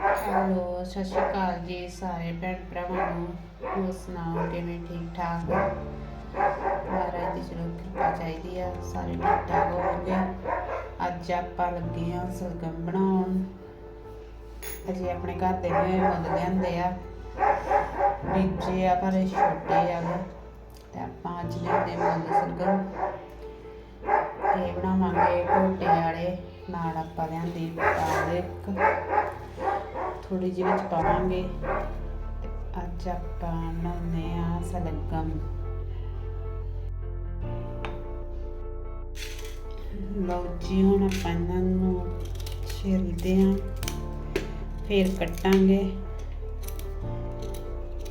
Hello, ਸਤਿ ਸ਼੍ਰੀ ਅਕਾਲ ਜੀ ਸਾਰੇ ਭੈਣ ਭਰਾਵਾਂ ਨੂੰ। ਹੋਰ ਸੁਣਾਓ, ਕਿਵੇਂ ਠੀਕ ਠਾਕ? ਮਹਾਰਾਜ ਦੀ ਚਲੋ ਕਿਰਪਾ ਚਾਹੀਦੀ ਆ, ਸਾਰੇ ਠੀਕ ਠਾਕ ਹੋਣਗੇ ਅੱਜ ਆਪਾਂ ਲੱਗੇ ਆ ਸਲਗਮ ਬਣਾਉਣ। ਅਜੇ ਆਪਣੇ ਘਰ ਦੇ ਨੇ ਮੁੱਲ ਲਿਆਂਦੇ ਆ। ਬੀਜੇ ਆ ਪਰ ਇਹ ਛੋਟੇ ਆ ਗੇ। ਤੇ ਆਪਾਂ ਅੱਜ ਲਿਆਂਦੇ ਮੁੱਲ ਸਲਗਮ ਇਹ ਬਣਾਵਾਂਗੇ ਘੋਟੇ ਵਾਲੇ, ਨਾਲ ਆਪਾਂ ਲਿਆਂਦੀ ਪਾਲਕ ਥੋੜੀ ਜਿਹੀ ਵਿੱਚ ਪਾਵਾਂਗੇ। ਅੱਜ ਆਪਾਂ ਬਣਾਉਂਦੇ ਆ ਸਲਗਮ ਲਓ ਜੀ, ਹੁਣ ਆਪਾਂ ਇਹਨਾਂ ਨੂੰ ਛਿਲਦੇ ਆ ਫਿਰ ਕੱਟਾਂਗੇ।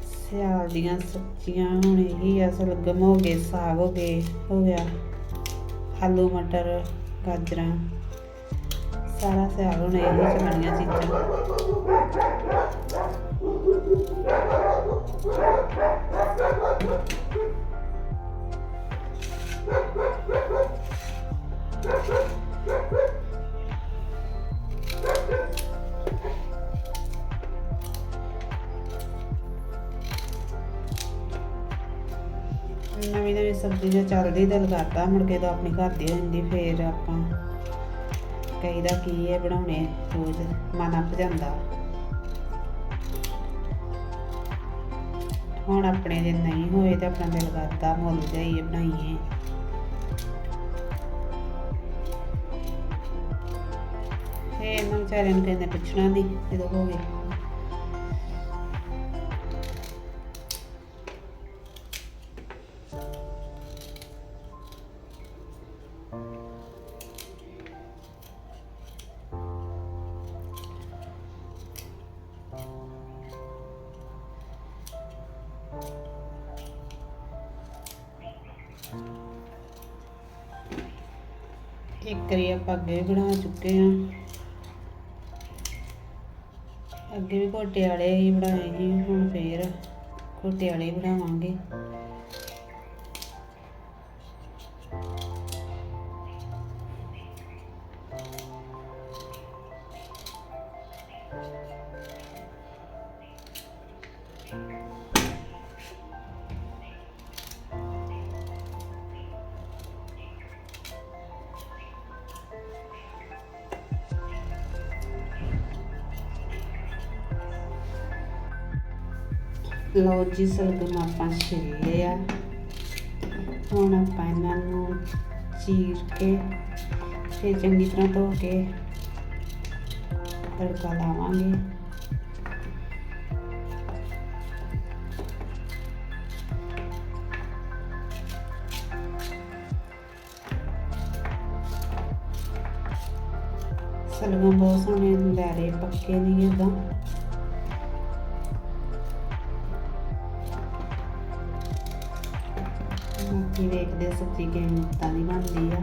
ਸਿਆਲ ਦੀਆਂ ਸਬਜ਼ੀਆਂ, ਹੁਣ ਇਹੀ ਆ ਸਲਗਮ ਹੋ ਗਏ, ਸਾਗ ਹੋ ਗਏ, ਹੋ ਗਿਆ। ਆਲੂ, ਮਟਰ, ਗਾਜਰਾਂ। ਸਾਰਾ ਸਿਆਲ ਹੁਣ ਇਹੀ ਚੱਲਣੀਆਂ ਚੀਜ਼ਾਂ। ਨਵੀਂ ਨਵੀਂ ਸਬਜ਼ੀ ਜੋ ਚੱਲਦੀ ਦਿਲ ਕਰਦਾ, ਮੁੜ ਕੇ ਤਾਂ ਆਪਣੀ ਘਰ ਦੀ ਹੋ ਜਾਂਦੀ ਫੇਰ ਆਪਾਂ ਕਹੀਦਾ ਕੀ ਹੈ ਬਣਾਉਣੇ ਰੋਜ਼ ਮਨ ਅੱਪ ਜਾਂਦਾ। ਹੁਣ ਆਪਣੇ ਜੇ ਨਹੀਂ ਹੋਏ ਤੇ ਆਪਣਾ ਦਿਲ ਕਰਦਾ, ਮੁੱਲ ਜਾਈਏ, ਬਣਾਈਏ। ਇਹ ਇਹਨਾਂ ਵਿਚਾਰਿਆਂ ਨੂੰ ਕਹਿੰਦੇ ਪੁੱਛਣਾ ਨਹੀਂ ਜਦੋਂ ਹੋ ਗਏ। ਆਪਾਂ ਅੱਗੇ ਵੀ ਬਣਾ ਚੁੱਕੇ ਹਾਂ। ਅੱਗੇ ਵੀ ਘੋਟੇ ਵਾਲੇ ਹੀ ਬਣਾਏ ਸੀ, ਹੁਣ ਫੇਰ ਘੋਟੇ ਵਾਲੇ ਹੀ ਬਣਾਵਾਂਗੇ। ਲਓ ਜੀ ਸਲਗਮ ਆਪਾਂ ਛਿੱਲ ਲਿਆ ਹੁਣ ਆਪਾਂ ਇਹਨਾਂ ਨੂੰ ਚੀਰ ਕੇ ਫਿਰ ਚੰਗੀ ਤਰ੍ਹਾਂ ਧੋ ਕੇ ਤੜਕਾ ਲਾਵਾਂਗੇ। ਸਲਗਮ ਬਹੁਤ ਸੋਹਣੇ ਲੈ ਰਹੇ, ਪੱਕੇ ਨਹੀਂ ਇਦਾਂ ਬਾਕੀ ਵੇਖਦੇ ਹਾਂ ਸਬਜ਼ੀ ਕਿਵੇਂ ਤਾਂ ਦੀ ਬਣਦੀ ਆ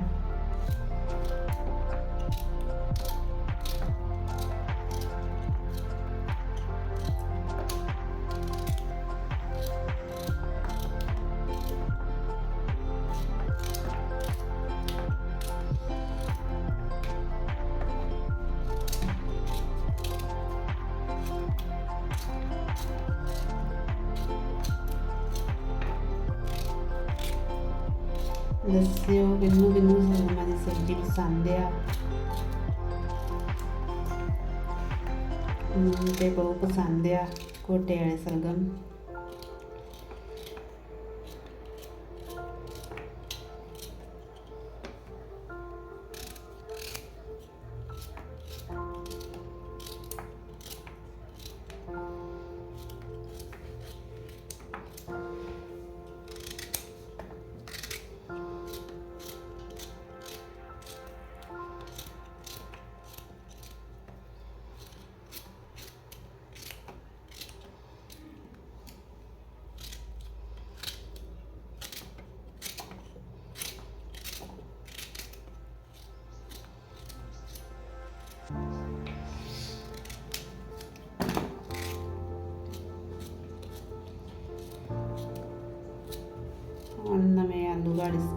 ਦੱਸਿਓ ਕਿੰਨੂੰ ਕਿੰਨੂੰ ਸਲਗਮਾਂ ਦੀ ਸਬਜ਼ੀ ਪਸੰਦ ਆ ਤੇ ਬਹੁਤ ਪਸੰਦ ਆ ਕੋਟੇ ਵਾਲੇ ਸਲਗਮ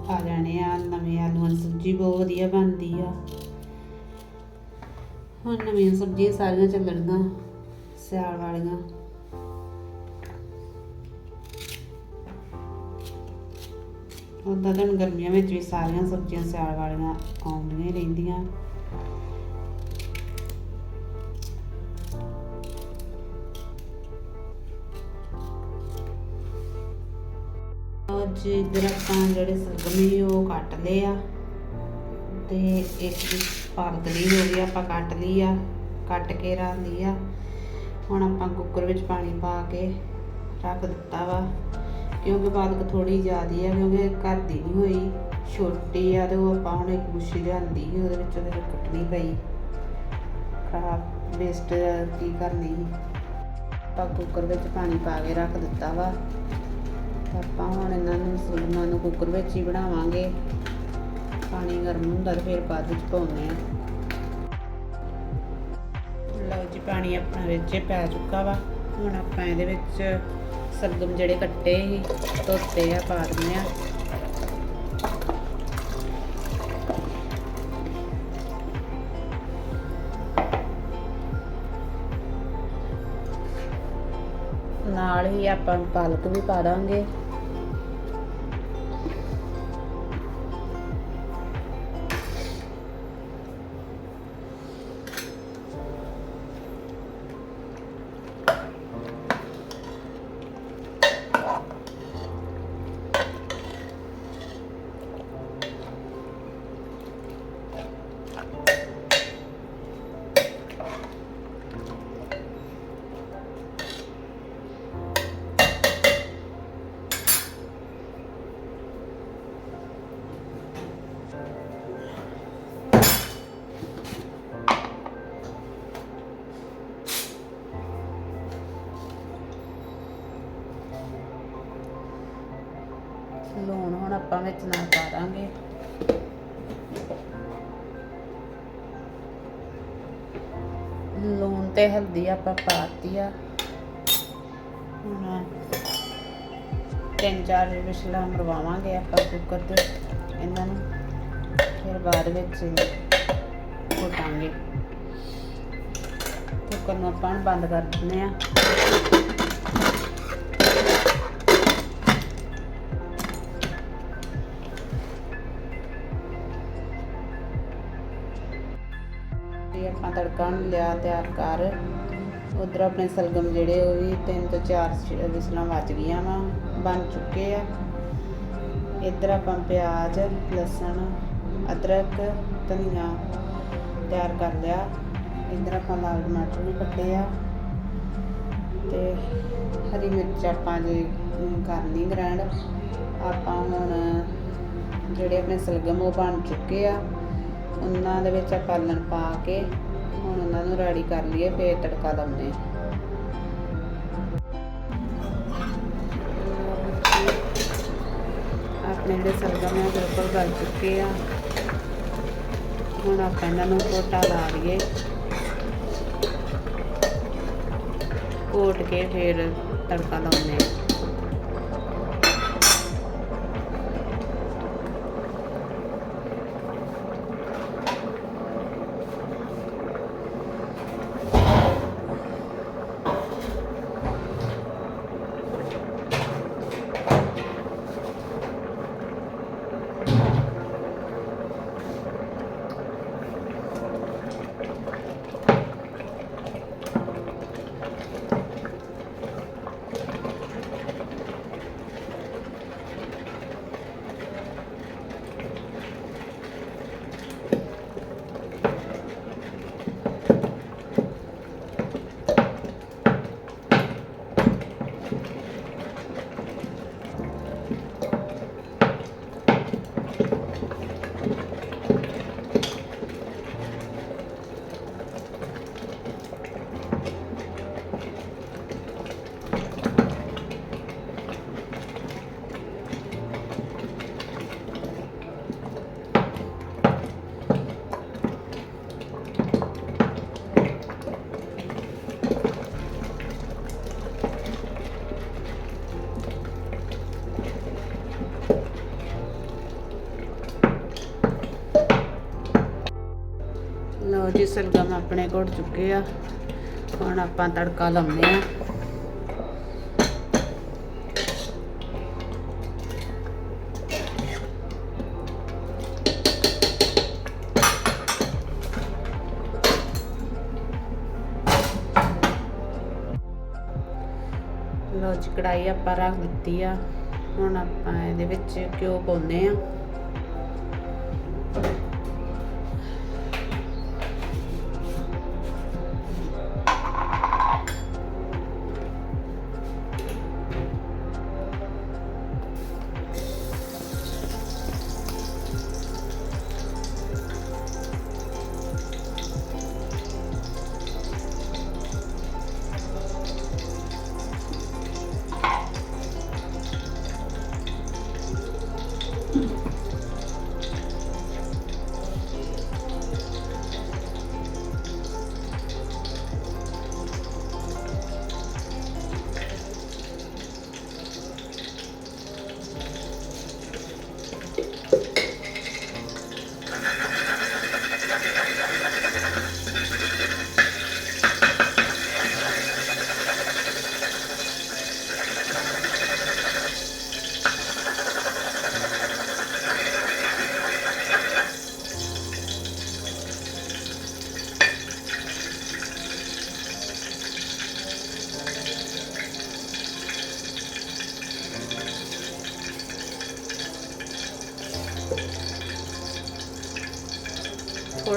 ਆ ਜਾਣੇ ਆ, ਨਵੇਂ ਆਲੂਆਂ ਦੀ ਸਬਜ਼ੀ ਬਹੁਤ ਵਧੀਆ ਬਣਦੀ ਆ। ਹੁਣ ਨਵੀਆਂ ਸਬਜ਼ੀਆਂ ਸਾਰੀਆਂ ਚੱਲਣਗੀਆਂ, ਸਿਆਲ ਵਾਲੀਆਂ। ਉਦਾਂ ਤਾਂ ਹੁਣ ਗਰਮੀਆਂ ਵਿੱਚ ਵੀ ਸਾਰੀਆਂ ਸਬਜ਼ੀਆਂ ਸਿਆਲ ਵਾਲੀਆਂ ਆਉਂਦੀਆਂ ਹੀ ਰਹਿੰਦੀਆਂ। ਅੱਜ ਇਧਰ ਆਪਾਂ ਜਿਹੜੇ ਸਲਗਮੀ ਉਹ ਕੱਟ ਲਏ ਆ ਤੇ ਇੱਕ ਦੀ ਹੋ ਗਈ, ਆਪਾਂ ਕੱਟ ਲਈ ਆ, ਕੱਟ ਕੇ ਰੱਖ ਲਈ ਆ। ਹੁਣ ਆਪਾਂ ਕੁੱਕਰ ਵਿੱਚ ਪਾਣੀ ਪਾ ਕੇ ਰੱਖ ਦਿੱਤਾ ਵਾ, ਕਿਉਂਕਿ ਪਾਲਕ ਥੋੜੀ ਜ਼ਿਆਦੀ ਆ, ਕਿਉਂਕਿ ਘਰ ਦੀ ਨਹੀਂ ਹੋਈ, ਛੋਟੀ ਆ ਤੇ ਉਹ ਆਪਾਂ ਹੁਣ ਇੱਕ ਗੁੱਛੀ ਲਿਆਂਦੀ ਸੀ, ਉਹਦੇ ਵਿੱਚ ਉਹਦੇ ਕੱਟਣੀ ਪਈ। ਖਰਾਬ ਵੇਸਟ ਕੀ ਕਰਨੀ ਆਪਾਂ ਕੁੱਕਰ ਵਿੱਚ ਪਾਣੀ ਪਾ ਕੇ ਰੱਖ ਦਿੱਤਾ ਵਾ। ਆਪਾਂ ਹੁਣ ਇਹਨਾਂ ਨੂੰ ਸਲਗਮਾਂ ਨੂੰ ਕੁੱਕਰ ਵਿੱਚ ਹੀ ਬਣਾਵਾਂਗੇ। ਪਾਣੀ ਗਰਮ ਹੁੰਦਾ ਤੇ ਫਿਰ ਬਾਅਦ ਵਿੱਚ ਪਾਉਂਦੇ ਆ ਲਓ ਜੀ, ਪਾਣੀ ਆਪਣਾ ਵਿੱਚ ਪੈ ਚੁੱਕਾ ਵਾ। ਹੁਣ ਆਪਾਂ ਇਹਦੇ ਵਿੱਚ ਸਲਗਮ ਜਿਹੜੇ ਕੱਟੇ ਸੀ, ਧੋਤੇ ਆ, ਪਾ ਦਿੰਦੇ ਆ ਨਾਲ ਹੀ ਆਪਾਂ ਪਾਲਕ ਵੀ ਪਾ ਦਾਂਗੇ। ਆਪਾਂ ਵਿੱਚ ਨਾਲ ਪਾ ਦਾਂਗੇ ਲੂਣ ਤੇ ਹਲਦੀ ਆਪਾਂ ਪਾਤੀ ਆ। ਹੁਣ ਤਿੰਨ ਚਾਰ ਵਿਸ਼ਲਾਂ ਮਰਵਾਵਾਂਗੇ ਆਪਾਂ ਕੁੱਕਰ ਤੇ। ਇਹਨਾਂ ਨੂੰ ਫਿਰ ਬਾਅਦ ਵਿੱਚ ਘੋਟਾਂਗੇ। ਕੁੱਕਰ ਨੂੰ ਆਪਾਂ ਬੰਦ ਕਰ ਦਿੰਦੇ ਆ। ਤੇ ਆਪਾਂ ਤੜਕਾ ਲਿਆ ਤਿਆਰ ਕਰ। ਉਧਰ ਆਪਣੇ ਸਲਗਮ ਜਿਹੜੇ ਉਹ ਵੀ ਤਿੰਨ ਤੋਂ ਚਾਰ ਛ- ਵਿਸਲਾਂ ਵੱਜ ਗਈਆਂ ਵਾ, ਬਣ ਚੁੱਕੇ ਆ। ਇੱਧਰ ਆਪਾਂ ਪਿਆਜ਼, ਲਸਣ, ਅਦਰਕ, ਧਨੀਆ ਤਿਆਰ ਕਰ ਲਿਆ। ਇੱਧਰ ਆਪਾਂ ਲਾਲ ਟਮਾਟਰ ਵੀ ਕੱਟੇ ਆ। ਤੇ ਹਰੀ ਮਿਰਚ ਆਪਾਂ ਜੇ ਕਰਨੀ ਗ੍ਰੈਂਡ। ਆਪਾਂ ਹੁਣ ਜਿਹੜੇ ਆਪਣੇ ਸਲਗਮ ਉਹ ਬਣ ਚੁੱਕੇ ਆ। ਉਹਨਾਂ ਦੇ ਵਿੱਚ ਆਪਾਂ ਲਣ ਪਾ ਕੇ ਹੁਣ ਉਹਨਾਂ ਨੂੰ ਰੈਡੀ ਕਰ ਲਈਏ, ਫੇਰ ਤੜਕਾ ਲਾਉਂਦੇ ਹਾਂ। ਆਪਣੇ ਜਿਹੜੇ ਸਲਗਮ ਆ ਉਹ ਬਿਲਕੁਲ ਗਲ ਚੁੱਕੇ ਆ। ਹੁਣ ਆਪਾਂ ਇਹਨਾਂ ਨੂੰ ਕੋਟਾ ਲਾ ਲਈਏ। ਕੋਟ ਕੇ ਫਿਰ ਤੜਕਾ ਲਾਉਂਦੇ ਹਾਂ ਲਓ ਜੀ ਸਲਗਮ ਆਪਣੇ ਘੁੱਟ ਚੁੱਕੇ ਆ। ਹੁਣ ਆਪਾਂ ਤੜਕਾ ਲਾਉਂਦੇ ਆ। ਲੋ ਜੀ ਕੜਾਈ ਆਪਾਂ ਰੱਖ ਦਿੱਤੀ ਆ। ਹੁਣ ਆਪਾਂ ਇਹਦੇ ਵਿੱਚ ਘਿਓ ਪਾਉਂਦੇ ਆ।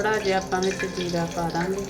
ਥੋੜਾ ਜਿਹਾ ਆਪਾਂ ਵਿੱਚ ਜੀਰਾ ਪਾ ਦਾਂਗੇ।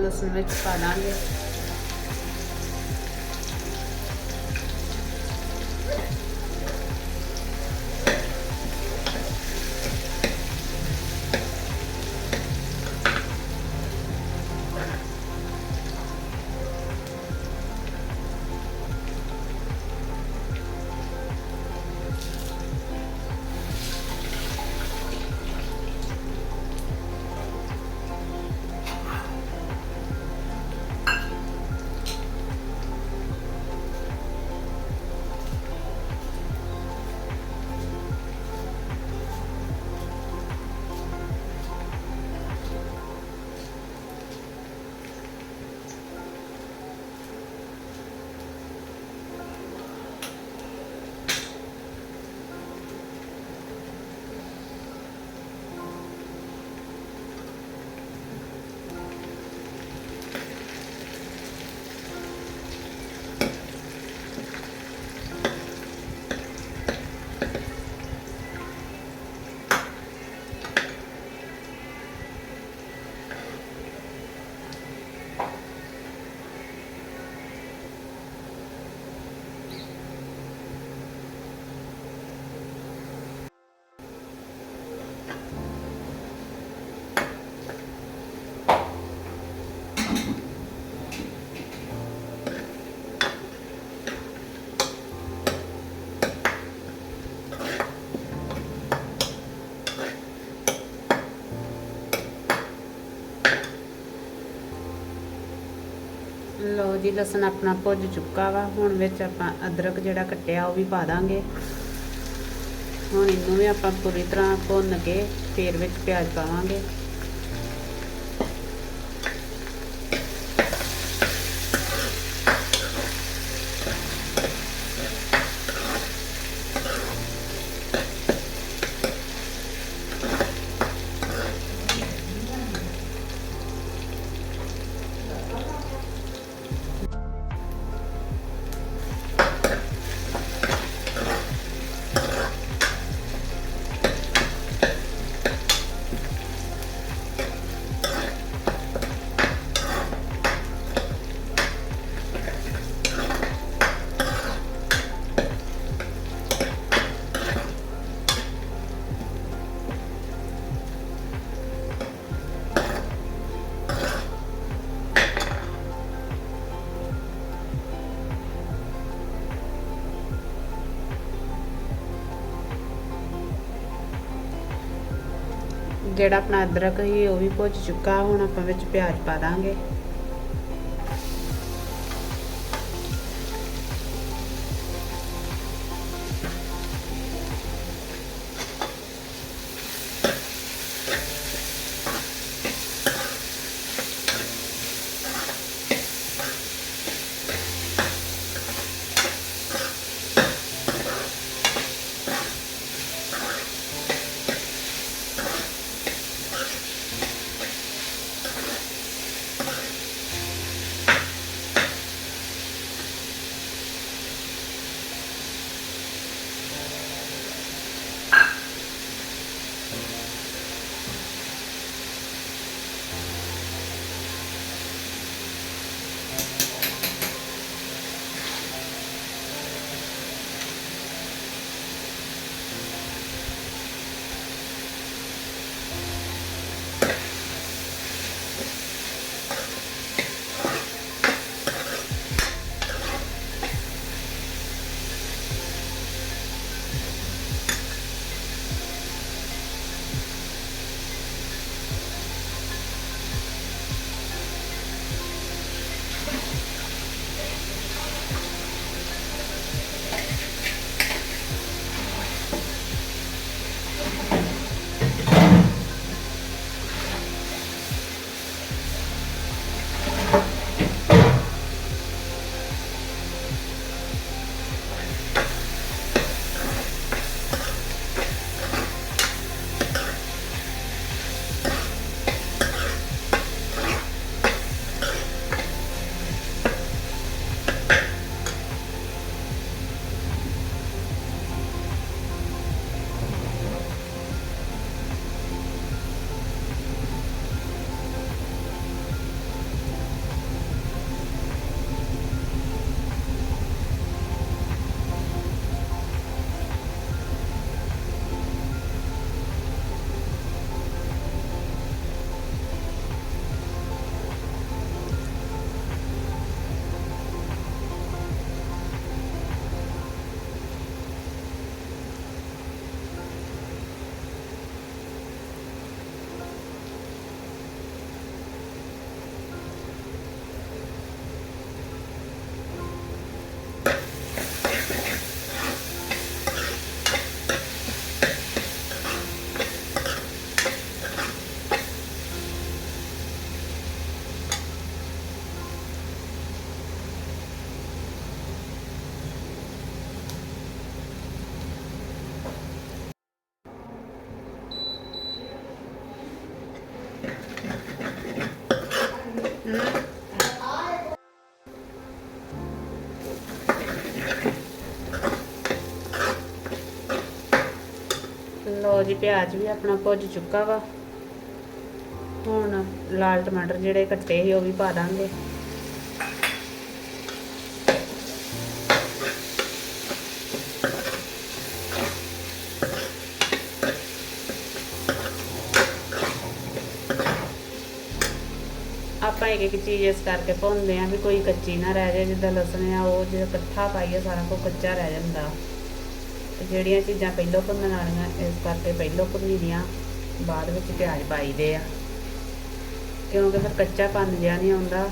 ਹੁਣ ਆਪਾਂ ਲਸਣ ਲੋ ਜੀ, ਲਸਣ ਆਪਣਾ ਭੁੱਜ ਚੁੱਕਾ ਵਾ। ਹੁਣ ਵਿੱਚ ਆਪਾਂ ਅਦਰਕ ਜਿਹੜਾ ਕੱਟਿਆ, ਉਹ ਵੀ ਪਾ ਦਾਂਗੇ। ਹੁਣ ਇਹਨੂੰ ਵੀ ਆਪਾਂ ਪੂਰੀ ਤਰ੍ਹਾਂ ਭੁੰਨ ਕੇ ਫੇਰ ਵਿੱਚ ਪਿਆਜ਼ ਪਾਵਾਂਗੇ। ਜਿਹੜਾ ਆਪਣਾ ਅਦਰਕ ਸੀ ਉਹ ਵੀ ਭੁੱਜ ਚੁੱਕਾ ਹੁਣ ਆਪਾਂ ਵਿੱਚ ਪਿਆਜ਼ ਪਾ ਦਾਂਗੇ। ਲੋ ਜੀ, ਪਿਆਜ਼ ਵੀ ਆਪਣਾ ਭੁੱਜ ਚੁੱਕਾ ਵਾ। ਹੁਣ ਲਾਲ ਟਮਾਟਰ ਜਿਹੜੇ ਕੱਟੇ ਸੀ, ਉਹ ਵੀ ਪਾ ਦਾਂਗੇ। ਆਪਾਂ ਇੱਕ ਇੱਕ ਚੀਜ਼ ਇਸ ਕਰਕੇ ਭੁੰਨਦੇ ਆ ਵੀ ਕੋਈ ਕੱਚੀ ਨਾ ਰਹਿ ਜਾਏ, ਜਿੱਦਾਂ ਲਸਣ ਆ, ਉਹ ਜੇ ਇਕੱਠਾ ਪਾਈਏ, ਸਾਰਾ ਕੁਝ ਕੱਚਾ ਰਹਿ ਜਾਂਦਾ। ਜਿਹੜੀਆਂ ਚੀਜ਼ਾਂ ਪਹਿਲਾਂ ਭੁੰਨਣ ਵਾਲੀਆਂ ਇਸ ਕਰਕੇ ਪਹਿਲਾਂ ਭੁੰਨੀ ਦੀਆਂ, ਬਾਅਦ ਵਿੱਚ ਪਿਆਜ਼ ਪਾਈਦੇ ਆ। ਕਿਉਂਕਿ ਫਿਰ ਕੱਚਾ ਪਨ ਜਿਹਾ ਨਹੀਂ ਆਉਂਦਾ,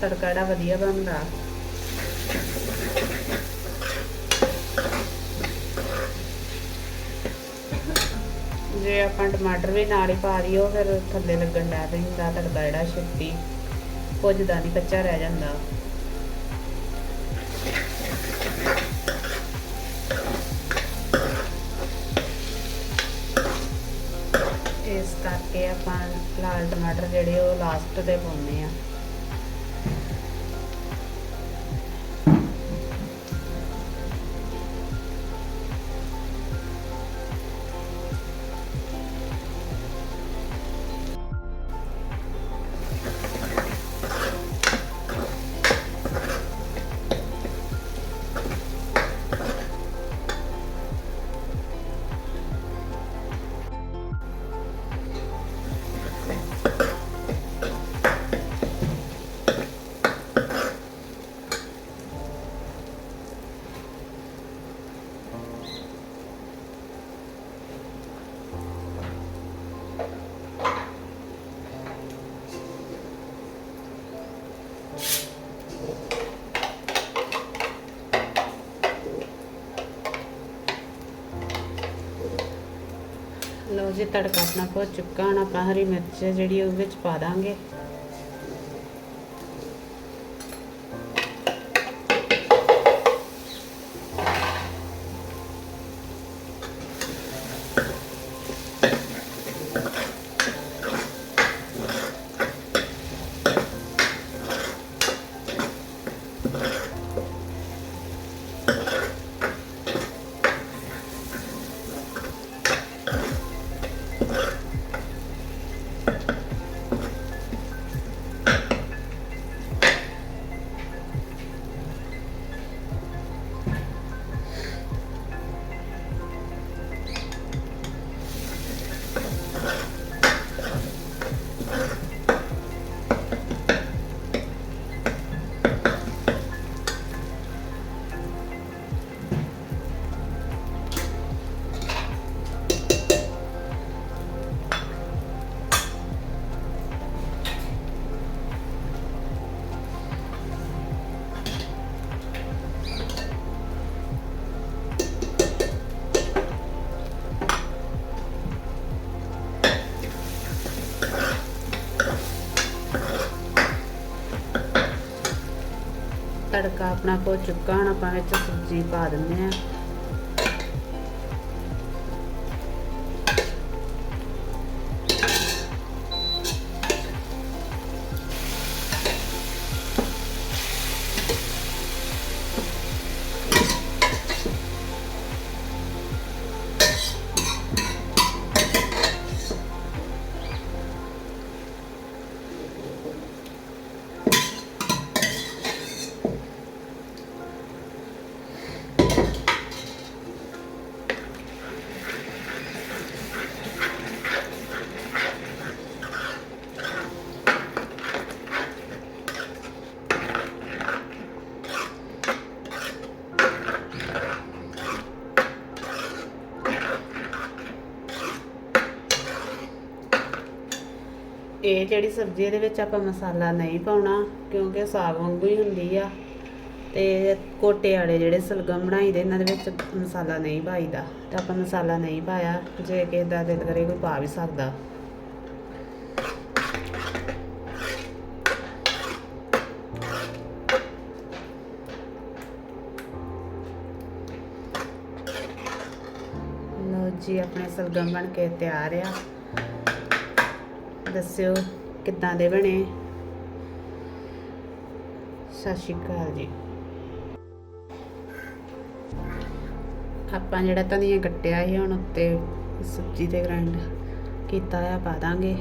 ਤੜਕਾ ਜਿਹੜਾ ਵਧੀਆ ਬਣਦਾ। ਜੇ ਆਪਾਂ ਟਮਾਟਰ ਵੀ ਨਾਲ ਹੀ ਪਾ ਦਈਏ ਫਿਰ ਥੱਲੇ ਲੱਗਣ ਲੱਗ ਪੈਂਦਾ ਤੜਕਾ ਜਿਹੜਾ ਛੇਤੀ ਭੁੱਜਦਾ ਨਹੀਂ ਕੱਚਾ ਰਹਿ ਜਾਂਦਾ। ਇਸ ਕਰਕੇ ਆਪਾਂ ਲਾਲ ਟਮਾਟਰ ਜਿਹੜੇ ਉਹ ਲਾਸਟ ਤੇ ਪਾਉਂਦੇ ਆ ਜੇ ਤੜਕਾ ਆਪਣਾ ਭੁੱਜ ਚੁੱਕਾ ਹੁਣ ਆਪਾਂ ਹਰੀ ਮਿਰਚ ਜਿਹੜੀ ਉਹ ਵਿੱਚ ਪਾ ਦਾਂਗੇ। ਤੜਕਾ ਆਪਣਾ ਭੁੱਜ ਚੁੱਕਾ ਹੁਣ ਆਪਾਂ ਵਿੱਚ ਸਬਜ਼ੀ ਪਾ ਦਿੰਦੇ ਆ ਜਿਹੜੀ ਸਬਜ਼ੀ ਇਹਦੇ ਵਿੱਚ ਆਪਾਂ ਮਸਾਲਾ ਨਹੀਂ ਪਾਉਣਾ, ਕਿਉਂਕਿ ਸਾਗ ਵਾਂਗੂ ਹੀ ਹੁੰਦੀ ਆ। ਤੇ ਕੋਟੇ ਵਾਲੇ ਜਿਹੜੇ ਸਲਗਮ ਬਣਾਈ ਦੇ, ਇਹਨਾਂ ਦੇ ਵਿੱਚ ਮਸਾਲਾ ਨਹੀਂ ਪਾਈਦਾ। ਤੇ ਆਪਾਂ ਮਸਾਲਾ ਨਹੀਂ ਪਾਇਆ, ਜੇ ਕਿਸੇ ਦਾ ਦਿਲ ਕਰੇ ਕੋਈ ਪਾ ਵੀ ਸਕਦਾ। ਲਓ ਜੀ, ਆਪਣੇ ਸਲਗਮ ਬਣ ਕੇ ਤਿਆਰ ਆ। ਦੱਸਿਓ ਕਿੱਦਾਂ ਦੇ ਬਣੇ? ਸਤਿ ਸ਼੍ਰੀ ਅਕਾਲ ਜੀ। ਆਪਾਂ ਜਿਹੜਾ ਧਨੀਆ ਕੱਟਿਆ ਸੀ ਹੁਣ ਉੱਤੇ ਸਬਜ਼ੀ ਤੇ ਗ੍ਰਾਈਂਡ ਕੀਤਾ ਆ ਪਾ ਦਾਂਗੇ।